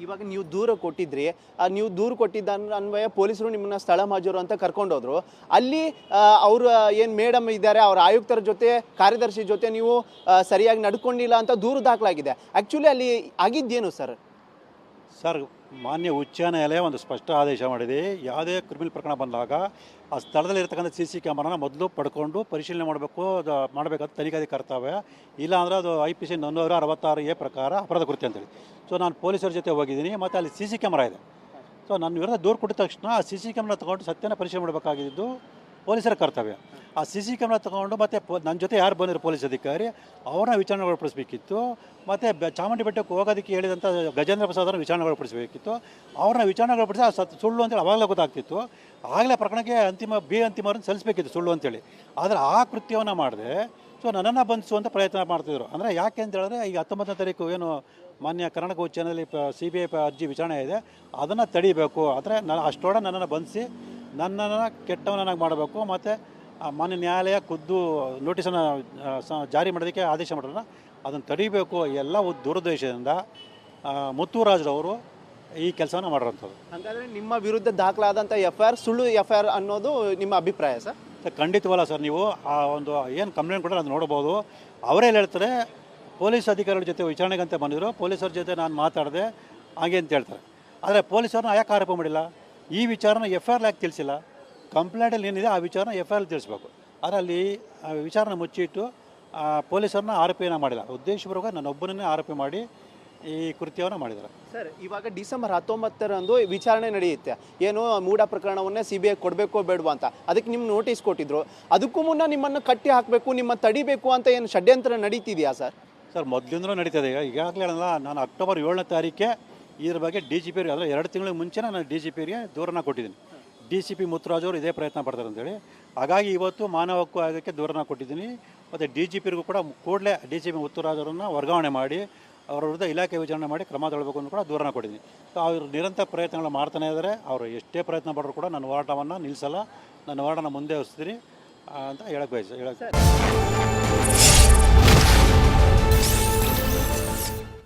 ಇವಾಗ ನೀವು ದೂರ ಕೊಟ್ಟಿದ್ರಿ ನೀವು ದೂರ ಕೊಟ್ಟಿದ್ದ ಅನ್- ಅನ್ವಯ ಪೊಲೀಸರು ನಿಮ್ಮನ್ನ ಸ್ಥಳ ಮಾಜೂರು ಅಂತ ಕರ್ಕೊಂಡೋದ್ರು. ಅಲ್ಲಿ ಅವರು ಏನು ಮೇಡಮ್ ಇದ್ದಾರೆ, ಅವ್ರ ಆಯುಕ್ತರ ಜೊತೆ, ಕಾರ್ಯದರ್ಶಿ ಜೊತೆ ನೀವು ಸರಿಯಾಗಿ ನಡ್ಕೊಂಡಿಲ್ಲ ಅಂತ ದೂರು ದಾಖಲಾಗಿದೆ. ಆ್ಯಕ್ಚುಲಿ ಅಲ್ಲಿ ಆಗಿದ್ದೇನು ಸರ್? ಸರ್ ಮಾನ್ಯ ಉಚ್ಚ ನ್ಯಾಯಾಲಯ ಒಂದು ಸ್ಪಷ್ಟ ಆದೇಶ ಮಾಡಿದೆ. ಯಾವುದೇ ಕ್ರಿಮಿನಲ್ ಪ್ರಕರಣ ಬಂದಾಗ ಆ ಸ್ಥಳದಲ್ಲಿ ಇರ್ತಕ್ಕಂಥ ಸಿ ಸಿ ಕ್ಯಾಮರಾನ ಮೊದಲು ಪಡ್ಕೊಂಡು ಪರಿಶೀಲನೆ ಮಾಡಬೇಕು, ಅದು ಮಾಡಬೇಕಂತ ತನಿಖಾದಿ ಕರ್ತವ್ಯ ಇಲ್ಲಾಂದ್ರೆ ಅದು ಐ ಪಿ ಸಿ ನೂರ ಅರವತ್ತಾರು ಎ ಪ್ರಕಾರ ಅಪರಾಧ ಕೃತ್ಯ ಅಂತೇಳಿ. ಸೊ ನಾನು ಪೊಲೀಸರ ಜೊತೆ ಹೋಗಿದ್ದೀನಿ, ಮತ್ತು ಅಲ್ಲಿ ಸಿ ಸಿ ಕ್ಯಾಮರಾ ಇದೆ. ಸೊ ನನ್ನ ವಿರುದ್ಧ ದೂರು ಕೊಟ್ಟಿದ ತಕ್ಷಣ ಆ ಸಿ ಸಿ ಕ್ಯಾಮ್ರಾ ತೊಗೊಂಡು ಸತ್ಯನ ಪರಿಶೀಲನೆ ಮಾಡಬೇಕಾಗಿದ್ದು ಪೊಲೀಸರ ಕರ್ತವ್ಯ. ಆ ಸಿ ಸಿ ಕ್ಯಾಮ್ರಾ ತೊಗೊಂಡು ಮತ್ತೆ ಪೊ ನನ್ನ ಜೊತೆ ಯಾರು ಬಂದಿರೋ ಪೊಲೀಸ್ ಅಧಿಕಾರಿ, ಅವ್ರನ್ನ ವಿಚಾರಣೆ ಒಳಪಡಿಸಬೇಕಿತ್ತು ಮತ್ತು ಚಾಮುಂಡಿ ಬೆಟ್ಟಕ್ಕೆ ಹೋಗೋದಕ್ಕೆ ಹೇಳಿದಂಥ ಗಜೇಂದ್ರ ಪ್ರಸಾದ್ ಅವ್ರನ್ನ ವಿಚಾರಣೆ ಒಳಪಡಿಸಬೇಕಿತ್ತು ಅವ್ರನ್ನ ವಿಚಾರಣೆ ಒಳಪಡಿಸಿ ಆ ಸತ್ ಸುಳ್ಳು ಅಂತೇಳಿ ಅವಾಗಲೇ ಗೊತ್ತಾಗ್ತಿತ್ತು. ಆಗಲೇ ಪ್ರಕರಣಕ್ಕೆ ಅಂತಿಮ, ಬಿ ಅಂತಿಮರನ್ನು ಸಲ್ಲಿಸಬೇಕಿತ್ತು ಸುಳ್ಳು ಅಂತೇಳಿ. ಆದರೆ ಆ ಕೃತ್ಯವನ್ನು ಮಾಡಿದೆ. ಸೊ ನನ್ನನ್ನು ಬಂಧಿಸುವಂಥ ಪ್ರಯತ್ನ ಮಾಡ್ತಿದ್ರು. ಅಂದರೆ ಯಾಕೆ ಅಂತ ಹೇಳಿದ್ರೆ ಈಗ ಹತ್ತೊಂಬತ್ತನೇ ತಾರೀಕು ಏನು ಮಾನ್ಯ ಕರ್ನಾಟಕ ಉಚ್ಚ ನ್ಯಾಯಾಲಯ ಸಿ ಬಿ ಐ ಅರ್ಜಿ ವಿಚಾರಣೆ ಇದೆ. ಅದನ್ನು ತಡಿಬೇಕು. ಅಂದರೆ ನಾನು ಅಷ್ಟೊಡ ನನ್ನನ್ನು ಬಂಧಿಸಿ ನನ್ನನ್ನು ಕೆಟ್ಟವನನ್ನಾಗಿ ಮಾಡಬೇಕು. ಮತ್ತು ಮಾನ್ಯ ನ್ಯಾಯಾಲಯ ಖುದ್ದು ನೋಟಿಸನ್ನು ಜಾರಿ ಮಾಡೋದಕ್ಕೆ ಆದೇಶ ಮಾಡೋಣ ಅದನ್ನು ತಡಿಬೇಕು ಎಲ್ಲ ದುರುದ್ದೇಶದಿಂದ ಮುತ್ತುರಾಜ್ರವರು ಈ ಕೆಲಸವನ್ನು ಮಾಡಿರೋಂಥದ್ದು. ಹಾಗಾದ್ರೆ ನಿಮ್ಮ ವಿರುದ್ಧ ದಾಖಲಾದಂಥ ಎಫ್ ಐ ಆರ್ ಸುಳ್ಳು ಎಫ್ ಐ ಆರ್ ಅನ್ನೋದು ನಿಮ್ಮ ಅಭಿಪ್ರಾಯ ಸರ್? ಸರ್, ಖಂಡಿತವಲ್ಲ ಸರ್ ನೀವು ಆ ಒಂದು ಏನು ಕಂಪ್ಲೇಂಟ್ ಕೊಟ್ಟರೆ ಅದು ನೋಡ್ಬೋದು ಅವರೇ ಹೇಳ್ತಾರೆ ಪೊಲೀಸ್ ಅಧಿಕಾರಿಗಳ ಜೊತೆ ವಿಚಾರಣೆಗಂತ ಬಂದಿದ್ರು ಪೊಲೀಸರ ಜೊತೆ ನಾನು ಮಾತಾಡಿದೆ ಹಾಗೆ ಅಂತ ಹೇಳ್ತಾರೆ. ಆದರೆ ಪೊಲೀಸರನ್ನ ಯಾಕೆ ಆರೋಪ ಮಾಡಿಲ್ಲ? ಈ ವಿಚಾರನ ಎಫ್ ಐ ಆರ್ ಯಾಕೆ ತಿಳಿಸಿಲ್ಲ. ಕಂಪ್ಲೇಂಟಲ್ಲಿ ಏನಿದೆ ಆ ವಿಚಾರನ ಎಫ್ ಐ ಆರ್ ತಿಳಿಸ್ಬೇಕು. ಅದರಲ್ಲಿ ಅಲ್ಲಿ ಆ ವಿಚಾರನ ಮುಚ್ಚಿಟ್ಟು ಆ, ಪೊಲೀಸರನ್ನ ಆರೋಪಿಯನ್ನು ಮಾಡಿಲ್ಲ. ಉದ್ದೇಶಪೂರ್ವಕ ನನ್ನೊಬ್ಬನನ್ನೇ ಆರೋಪಿ ಮಾಡಿ ಈ ಕೃತ್ಯವನ್ನು ಮಾಡಿದ್ದಾರೆ. ಸರ್ ಇವಾಗ ಡಿಸೆಂಬರ್ ಹತ್ತೊಂಬತ್ತರಂದು ವಿಚಾರಣೆ ನಡೆಯುತ್ತೆ. ಏನು ಮೂಢ ಪ್ರಕರಣವನ್ನೇ ಸಿ ಬಿ ಐ ಕೊಡಬೇಕೋ ಬೇಡವಾ ಅಂತ. ಅದಕ್ಕೆ ನಿಮ್ಮ ನೋಟಿಸ್ ಕೊಟ್ಟಿದ್ರು. ಅದಕ್ಕೂ ಮುನ್ನ ನಿಮ್ಮನ್ನು ಕಟ್ಟಿ ಹಾಕಬೇಕು ನಿಮ್ಮ ತಡಿಬೇಕು ಅಂತ ಏನು ಷಡ್ಯಂತ್ರ ನಡೀತಿದೆಯಾ ಸರ್? ಸರ್ ಮೊದಲಿಂದಲೂ ನಡೀತದೆ. ಈಗ ಈಗಾಗಲೇ ಹೇಳಲ್ಲ ನಾನು ಅಕ್ಟೋಬರ್ ಏಳನೇ ತಾರೀಕೆ ಇದ್ರ ಬಗ್ಗೆ ಡಿ ಜಿ ಪಿ ಅಂದರೆ ಎರಡು ತಿಂಗಳ ಮುಂಚೆನೇ ನಾನು ಡಿ ಜಿ ಪಿಗೆ ದೂರನ ಕೊಟ್ಟಿದ್ದೀನಿ. ಡಿ ಸಿ ಪಿ ಮುತ್ತುರಾಜ್ ಅವರು ಇದೇ ಪ್ರಯತ್ನ ಪಡ್ತಾರೆ ಅಂತೇಳಿ. ಹಾಗಾಗಿ ಇವತ್ತು ಮಾನವ ಹಕ್ಕು ಆಯೋಗಕ್ಕೆ ದೂರನ ಕೊಟ್ಟಿದ್ದೀನಿ. ಮತ್ತು ಡಿ ಜಿ ಪಿರಿಗೂ ಕೂಡ ಕೂಡಲೇ ಡಿ ಸಿ ಪಿ ಮುತ್ತುರಾಜ್ ಅವರನ್ನು ವರ್ಗಾವಣೆ ಮಾಡಿ, ಅವರ ವಿರುದ್ಧ ಇಲಾಖೆ ವಿಚಾರಣೆ ಮಾಡಿ ಕ್ರಮ ತಗೊಳ್ಬೇಕು ಅಂತ ಕೂಡ ದೂರನ ಕೊಟ್ಟಿದ್ದೀನಿ. ಸೊ ಅವರು ನಿರಂತರ ಪ್ರಯತ್ನಗಳು ಮಾಡ್ತಾನೆ ಇದ್ದಾರೆ. ಅವರು ಎಷ್ಟೇ ಪ್ರಯತ್ನ ಪಟ್ಟರು ಕೂಡ ನನ್ನ ಹೋರಾಟವನ್ನು ನಿಲ್ಲಿಸಲ್ಲ ನನ್ನ ಹೋರಾಟನ ಮುಂದೆ ಹರಿಸ್ತೀನಿ ಅಂತ ಹೇಳಕ್ಕೆ ಬಯಸ ಹೇಳಕ್ಕೆ